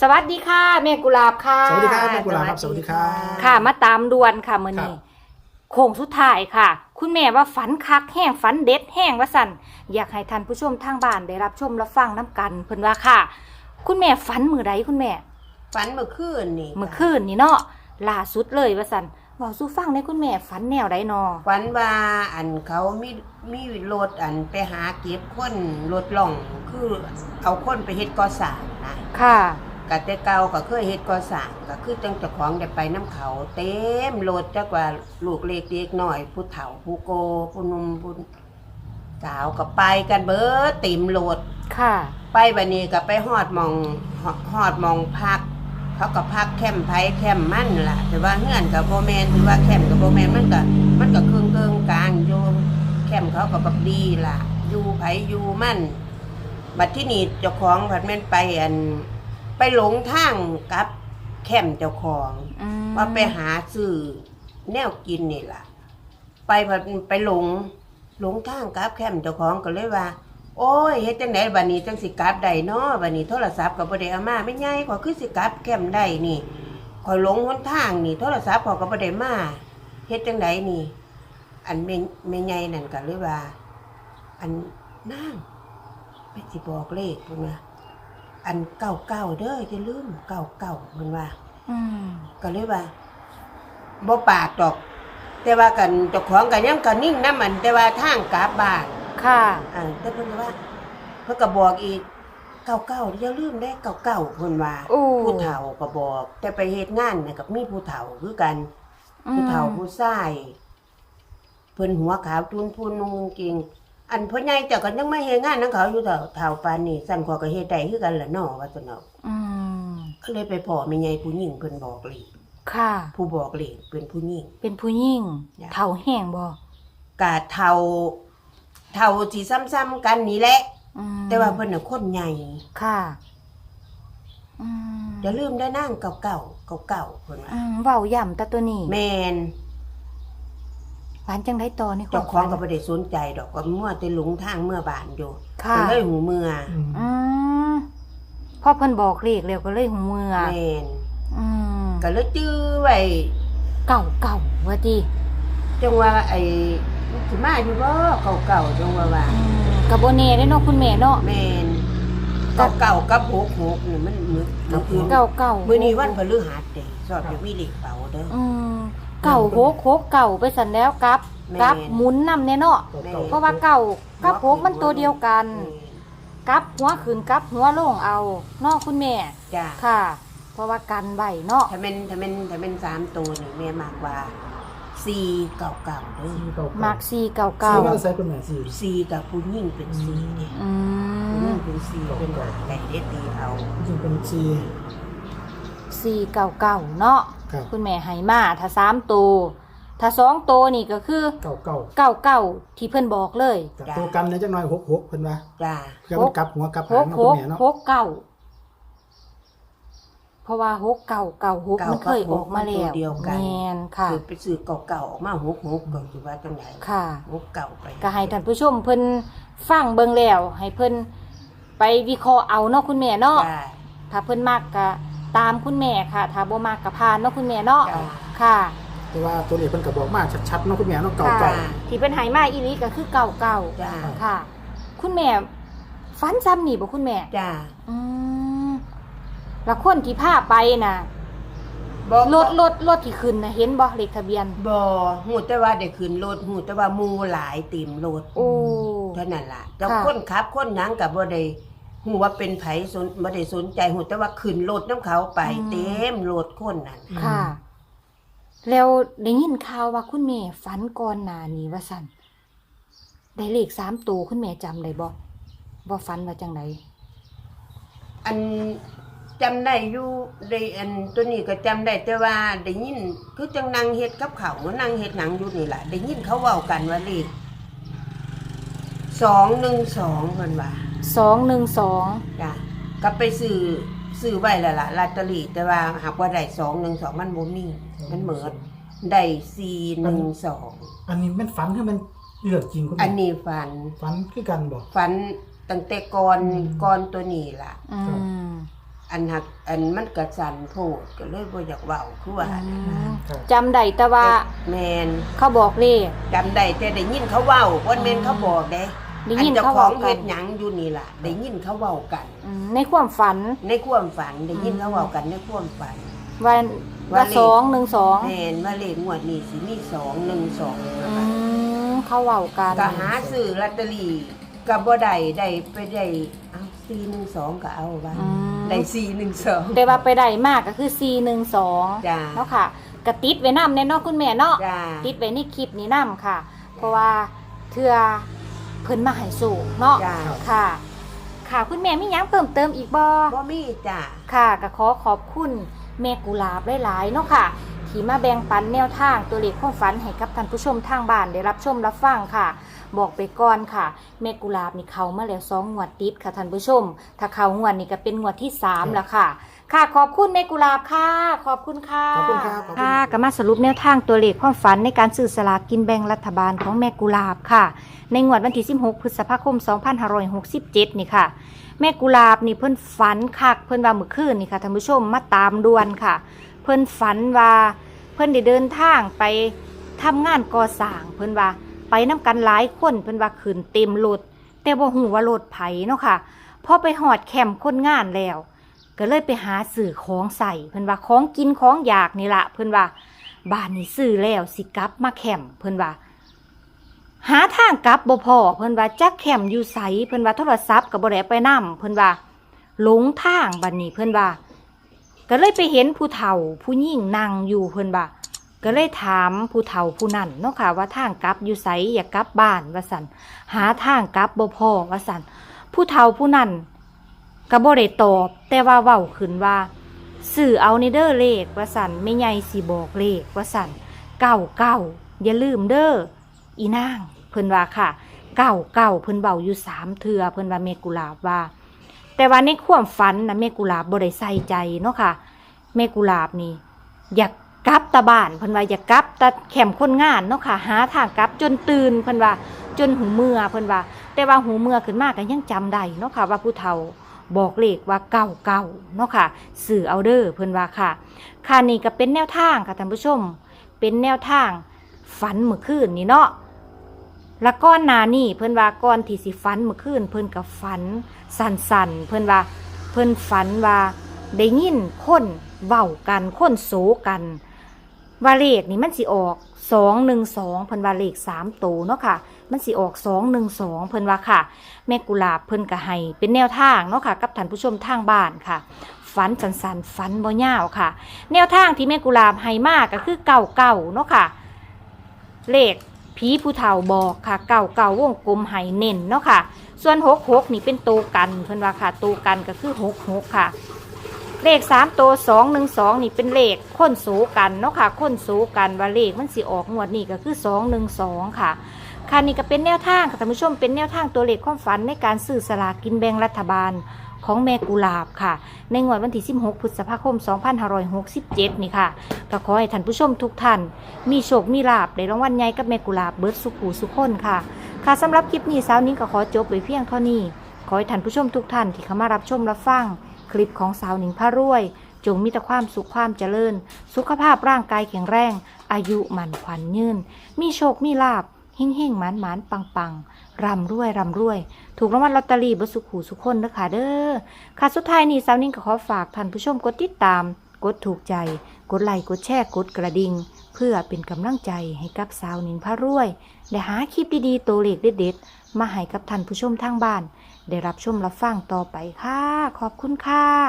สวัสดีค่ะ แม่กุหลาบค่ะสวัสดีครับแม่กุหลาบครับสวัสดีครับค่ะ มาตามด่วนค่ะมื้อนี้ครับโค้งสุดท้ายค่ะ คุณแม่ว่าฝันคักแห้งฝันเด็ดแห้งว่าสั่นอยากให้ท่านผู้ชมทางบ้านได้รับชมรับฟังน้ำกันเพิ่นว่าค่ะ คุณแม่ฝันมื้อใดคุณแม่ฝันเมื่อคืนนี่เมื่อคืนนี่เนาะล่าสุดเลยว่าสั่นเว้าสู่ฟังในคุณแม่ฝันแนวใดนอฝันว่าอันเขามีมีรถอันไปหาเก็บคนรถล่องคือเอาคนไปเฮ็ดก่อสร้างนะค่ะ กะแต่เก่าก็เคยเฮ็ดก่อสร้างก็คือจังเจ้าของได้ไปน้ำเขา เต็มรถจักว่าลูกเล็กเด็กน้อยผู้เฒ่าผู้โกผู้หนุ่มผู้สาวก็ไปกันเบิดเต็มรถค่ะ ไปบันนี้ก็ไปฮอดหมองฮอดหมองพัก เขาก็พักแคมไผแคมมันล่ะ แต่ว่าเฮือนกับโบแมนถือว่าแคมกับโบแมนมันก็มันก็เครื่องเกิงกลางอยู่แคมเขาก็บักดีล่ะ อยู่ไผอยู่มันบัดที่นี่เจ้าของผัดแม่นไปอัน ไปหลงทางกับแคมป์เจ้าของอืมว่าไปหาซื้อแนวกินนี่ล่ะ ไปผัดไปหลงหลงทางกับแคมป์เจ้าของก็เลยว่า โอ้ยเฮ็ดจังไดบัดนี้จังสิกลับได้เนาะบัดนี้โทรศัพท์ก็บ่ได้เอามาไม่ใหญ่ขอยคือสิกลับแคมป์ได้นี่ขอยหลงหนทางนี่โทรศัพท์ขอยก็บ่ได้มาเฮ็ดจังไดนี่ อันแม่แม่ใหญ่นั่นก็เลยว่า อันนางไปสิบอกเลขพุ่นว่า อันเก่าๆเด้ออย่าลืมเก่าๆเพิ่นว่าอืมก็เลยว่าบ่ปากดอก แต่ว่ากันเจ้าของกันยังก็นิ่งนํมัน แต่ว่าทางกลับบ้านค่ะอ่าแต่เพิ่นก็ว่าเพิ่นก็บอกอีกเก่าเก่าอย่าลืมได้เก่าเก่าเพิ่นว่าโอ้ผู้เฒ่าก็บอก แต่ไปเฮ็ดงานน่ะกับมีผู้เฒ่าคือกัน ผู้เฒ่าผู้ชายเพิ่นหัวขาวทุนพูนนุ่งกางเกง อันพ่อใหญ่เจ้าก็ยังไม่เฮ็ดงานนำเขาอยู่เฒ่าเฒ่าปานนี้สั่นกว่าก็เฮ็ดได้คือกันล่ะเนาะว่าซั่นเนาะอืมก็เลยไปพ้อแม่ใหญ่ผู้หญิงเพิ่นบอกเลยค่ะ ผู้บอกเลยเป็นผู้หญิง เป็นผู้หญิงจ้ะ เฒ่าแห้งบ่กะเท่าเท่าที่ซ้ำๆกันนี่แหละ อืมแต่ว่าเพิ่นน่ะคนใหญ่ค่ะอืมอย่าลืมได้นั่งเก่าๆเก่าๆเพิ่นว่าอืมเว้าย่ำแต่ตัวนี้ แม่น ฝันจังได้ต่อในเจ้าของก็ฝันบ่ได้สนใจดอกก็มั่วแต่หลงทางเมื่อบานอยู่ค่ะก็เลยหูเมื่ออืมอืมพอเพิ่นบอกเลขแล้วก็เลยหูเมือแม่นอืมก็เลยจื้อไว้เก่าเก่าว่าติจังว่าไอ้สิมาอยู่บ่เก่าๆจังว่าว่าอืมก็บ่แน่เด้เนาะคุณแม่เนาะแม่นเก่าๆกับ66นี่มันมื้อมื้ออื่นเก่าเก่ามื้อนี้วันพฤหัสเด้สอบอยู่มีเลขเป๋าเด้ออืม เก่าโหกโหกเก่าไปสั่นแล้วกลับแม่นกลับหมุนนำแน่เนาะเก่าเพราะว่าเก่ากับโหกมันตัวเดียวกันแม่นกลับหัวขึ้นกลับหัวลงเอาเนาะคุณแม่จ้าค่ะ เพราะว่ากันไว้เนาะถ้าเป็นถ้าเป็นถ้าเป็นสามตัวนี่แม่มากกว่าสี่เก่าเก่าๆเด้อสี่เก่าๆมักซีเก่าสี่เก่าว่าใส่เป็นแม่สี่สี่กับผู้ยิ่งเป็นสี่เนี่ยอืผู้มยิ่งเป็นสี่เป็นหาได้เด็ดตีเอาจริงเป็นสี่ซีเก่าเก่าเนาะ ครับ คุณแม่ให้มาถ้าสามตัวถ้าสองตัวนี่ก็คือเก่าเก่าเก่าเก่าที่เพิ่นบอกเลยกับตัวกันเนี่ยจังน้อยหกหกเพิ่นว่าจ้าเพื่อมันกลับหัวกลับหหางกเนาะหคุณกแม่เนาะหกเก่าเพราะว่าหกเก่าเก่าหกมันเคยออกมาแล้วเดียวกันแมนค่ะ คือไปซื้อเก่าเก่าๆออกมาหกหกก็คือว่าจังไหนค่ะ หกเก่าไปก็ให้ท่านผู้ชมเพิ่นฟังเบิ่งแล้ว ให้เพิ่นไปวิเคราะห์เอาเนาะคุณแม่เนาะ จ้า ถ้าเพิ่นมักก็ ตามคุณแม่ค่ะถ้าบ่มักก็ผ่านเนาะคุณแม่เนาะจ้าค่ะ แต่ว่าตัวเลขเพิ่นก็บอกมาชัดๆเนาะคุณแม่เนาะเก่าค่ะเก่าที่เพิ่นให้มาอีหลีก็คือเก่าเก่าจ้าค่ะ คุณแม่ฝันซ้ำนี่บ่คุณแม่ จ้าอืมแล้วคนที่พาไปน่ะบอกรถรถรถที่ขึ้นน่ะเห็นบ่เลขทะเบียน บ่หูแต่ว่าได้ขึ้นรถหูแต่ว่าหมูหลายเต็มรถโอ้ เท่านั้นล่ะเจ้าค่ะ คนขับคนหยังกับบ่ได้ หูว่าเป็นไผสนบ่ได้สนใจหูแต่ว่าขึ้นรถน้ำเขาไปเต็มรถคนนั่นค่ะ แล้วได้ยินข่าวว่าคุณแม่ฝันก่อนหน้านี้ว่าสั่นได้เลขสามตัวคุณแม่จำได้บ่บ่ฝันว่าจังไดอันจำได้อยู่ได้อันตัวนี้ก็จำได้แต่ว่าได้ยินคือจังนั่งเฮ็ดกับเขาวนั่งเฮ็ดหนังอยู่นี่ล่ะได้ยินเขาเว้ากันว่าเลข212เพิ่นว่า สองหนึ่งสองจ้ะก็ไปซื้อซื้อไว้แล้วล่ะลอตเตอรี่แต่ว่าหากว่าได้212มันบ่มีมันเหมือนได้412อันนี้แม่นฝันคือมันเรื่องจริงคุณอัแม่นนี้ฝันฝันคือกันบ่ฝันตั้งแต่ก่อนอืม ก่อนตัวนี้ล่ะ อืครับ มอันหักอันมันกระสันโพดก็เลยบ่อยากเว้าคือว่าครับจำได้แต่ว่าแมนเขาบอกเลขจำได้แต่ได้ยินเขาเว้าบ่แม่นเขาบอกเด้ ได้อันยินเจ้าเขาขบอองกกัเฮ็นดหยังอยู่นี่ล่ะได้ยินเขาเว้ากัน อืมในความฝัน ในความฝันได้ยินเขาเว้ากันในความฝันว่าว่าว่าเลข สองหนึ่งสองแม่นว่าเลขงวดนี้สิมี2 1 2อืมเขาเว้ากันก็หาซื้อลอตเตอรี่ก็บ่ได้ได้ไปได้เอา412ก็เอาว่าอืมได้412แต่ว่าไปได้มากก็คือสี่หนึ่งสองจ้าเนาะค่ะกระติดไว้น้ำแน่เนอนคุณแม่เนาะ จ้า ติดไว้ในคลิปนี้น้ำค่ะ เพราะว่าเทื่อเพิ่นมาให้สูงเนาะจ้าค่ะ ค่ะคุณแม่มีหยังเพิ่มเติมอีกบ่ บ่มีจ้าค่ะก็ขอขอบคุณแม่กุหลาบหลายๆเนาะค่ะ ที่มาแบ่งปันแนวทางตัวเลขความฝันให้กับท่านผู้ชมทางบ้านได้รับชมรับฟังค่ะ บอกไปก่อนค่ะแม่กุหลาบนี่เขามาแล้วสองงวดติดค่ะท่านผู้ชม ถ้าเขางวดนี่ก็เป็นงวดที่สามแล้วค่ะ ค่ะขอบคุณแม่กุหลาบค่ะ ขอบคุณค่ะขอบคุณครับขอบคุณ ค่ะก็มาสรุปแนวทางตัวเลขความฝันในการซื้อสลากกินแบ่งรัฐบาลของแม่กุหลาบค่ะ ในงวดวันที่16พฤษภาคม 2567 นี่ค่ะ แม่กุหลาบนี่เพิ่นฝันคักเพิ่นว่าเมื่อคืนนี่ค่ะท่านผู้ชมมาตามด่วนค่ะเพิ่นฝันว่า เพิ่นได้เดินทางไปทำงานก่อสร้างเพิ่นว่า ไปน้กันหลายคนเพิ่นว่าขึ้นเต็มรถแต่บ่ฮู้ว่ารถไผเนาะค่ะพอไปหอดแคมป์คนงานแล้ว ก็เลยไปหาสื่อของใส่เพิ่นว่าของกินของอยากนี่ละเพิ่นว่าบ้านนี้ซื้อแล้วสิกลับมาแคมป์เพิ่นว่าหาทางกลับบ่พอเพิ่นว่าจักแคมอยู่ไสเพิ่นว่าโทรศัพท์ก็บ่ได้ไปนำเพิ่นว่าหลงทางบัดนี้เพิ่นว่า ก็เลยไปเห็นผู้เฒ่าผู้หญิงนั่งอยู่เพิ่นว่าก็เลยถามผู้เฒ่าผู้นั้นเนาะค่ะว่าทางกลับอยู่ไสอยากกลับบ้านว่าซั่นหาทางกลับบ่พอว่าซั่นผู้เฒ่าผู้นั้นก็บ่ได้ตอบ แต่ว่าเว้าขึ้นว่าสื่อเอาในเด้อเลขว่าซั่นไม่ใหญ่สิบอกเลขว่าซั่นเก้าเก้าอย่าลืมเด้ออีนางเพิ่นว่าค่ะเก้าเก้าเพิ่นเว้าอยู่สามเทื่อเพิ่นว่าเมกุลาบว่า แต่ว่าในความฝันนะเมกุหลาบบ่ได้ใส่ใจเนาะค่ะเมกุหลาบนี่อยากกลับตะบ้านเพิ่นว่าอยากกลับตะแคมคนงานเนาะค่ะหาทางกลับจนตื่นเพิ่นว่าจนหูเมื่อเพิ่นว่า แต่ว่าหูเมื่อขึ้นมาก็ยังจำได้เนาะค่ะว่าผู้เฒ่าบอกเลขว่าเก่าเก่าเนาะค่ะสื่อเอาเด้อเพิ่นว่าค่ะค่ะนี่ก็เป็นแนวทางค่ะท่านผู้ชม เป็นแนวทางฝันเมื่อคืนนี่เนาะ แล้วก้อนนานี่เพิ่นว่าก้อนที่สิฝันเมื่อคืนเพิ่นกับฝันสันส่นๆเพิ่นว่าเพิ่นฝันว่าได้ยินคนเว้ากันคนโศกันว่าเลขนี่มันสิออกสองหนึ่งสองเพิ่นว่าเลขสามตัวเนาะค่ะ มันสิออกสองหนึ่งสองเพิ่นว่าค่ะ แม่กุหลาบเพิ่นก็ให้เป็นแนวทางเนาะค่ะ กับท่านผู้ชมทางบ้านค่ะฝันสันสันๆฝันบ่ยาวค่ะ แนวทางที่แม่กุหลาบให้มากก็คือเก่าเก่าเนาะค่ะ เลข ผีผู้เฒ่าบอกค่ะเก่าเก่าวงกลมให้เน้นเนาะค่ะ ส่วนหกหกนี่เป็นตัวกันเพิ่นว่าค่ะตัวกันก็คือหกหกค่ะ เลขสามตัวสองหนึ่งสองนี่เป็นเลขค้นสูกันเนาะค่ะค้นสูกันว่าเลขมันสิออกงวดนี่ก็คือสองหนึ่งสองค่ะค่ะนี่ก็เป็นแนวทางค่ะท่านผู้ชมเป็นแนวทางตัวเลขความฝันในการซื้อสลากกินแบ่งรัฐบาล ของแม่กุหลาบค่ะ ในงวดวันที่ 16 พฤษภาคม 2567 นี่ค่ะก็ขอให้ท่านผู้ชมทุกท่าน มีโชค มีลาบได้รางวัลใหญ่กับแม่กุหลาบเบิร์ดสุขหูสุขคนค่ะ ค่ะสำหรับคลิปนี้สาวนิ้งก็ขอจบไว้เพียงเท่านี้ ขอให้ท่านผู้ชมทุกท่านที่เข้ามารับชมรับฟัง คลิปของสาวหนิงพระรวย จงมีแต่ความสุขความเจริญ สุขภาพร่างกายแข็งแรง อายุหมันขวัญยืนมีโชค มีลาบ เฮ่งเฮ่งๆหมานหมานปังปังรำรวยรำรวย ถูกรางวัลลอตเตอรี่เบสุขหูสุขคนเด้อค่ะเด้อค่ะสุดท้ายนี้สาวนิ่งก็ขอฝากท่านผู้ชมกดติดตาม กดถูกใจ กดไลค์กดแชร์กดกระดิ่งเพื่อเป็นกำลังใจให้กับสาวนิ่งพระรวย ได้หาคลิปดีๆตัวเลขเด็ดๆมาให้กับท่านผู้ชมทางบ้าน ได้รับชมรับฟังต่อไปค่ะ ขอบคุณค่ะ